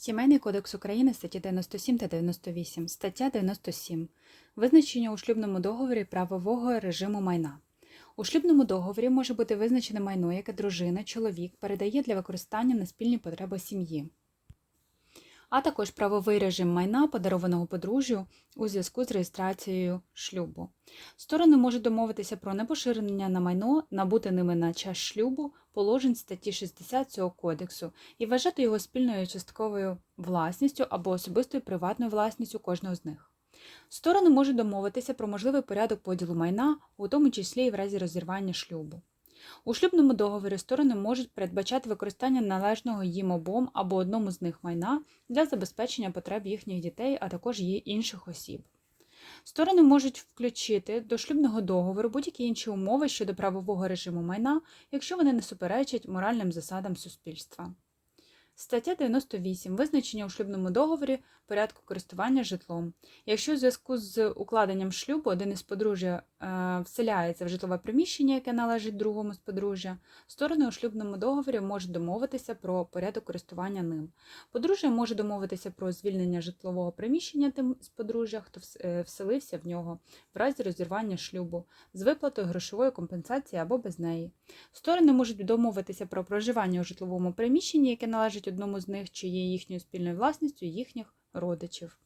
Сімейний кодекс України статті 97 та 98, стаття 97. Визначення у шлюбному договорі правового режиму майна. У шлюбному договорі може бути визначене майно, яке дружина, чоловік передає для використання на спільні потреби сім'ї, а також правовий режим майна, подарованого подружжю у зв'язку з реєстрацією шлюбу. Сторони можуть домовитися про непоширення на майно, набуте ними на час шлюбу, положень статті 60 цього кодексу і вважати його спільною частковою власністю або особистою приватною власністю кожного з них. Сторони можуть домовитися про можливий порядок поділу майна, у тому числі і в разі розірвання шлюбу. У шлюбному договорі сторони можуть передбачати використання належного їм обом або одному з них майна для забезпечення потреб їхніх дітей, а також її інших осіб. Сторони можуть включити до шлюбного договору будь-які інші умови щодо правового режиму майна, якщо вони не суперечать моральним засадам суспільства. Стаття 98. Визначення у шлюбному договорі порядку користування житлом. Якщо у зв'язку з укладенням шлюбу один із подружжя е, вселяється в житлове приміщення, яке належить другому з подружжя, сторони у шлюбному договорі можуть домовитися про порядок користування ним. Подружжя може домовитися про звільнення житлового приміщення тим з подружжя, хто е, вселився в нього в разі розірвання шлюбу з виплатою грошової компенсації або без неї. Сторони можуть домовитися про проживання у житловому приміщенні, яке належить одному з них чи є їхньою спільною власністю їхніх родичів.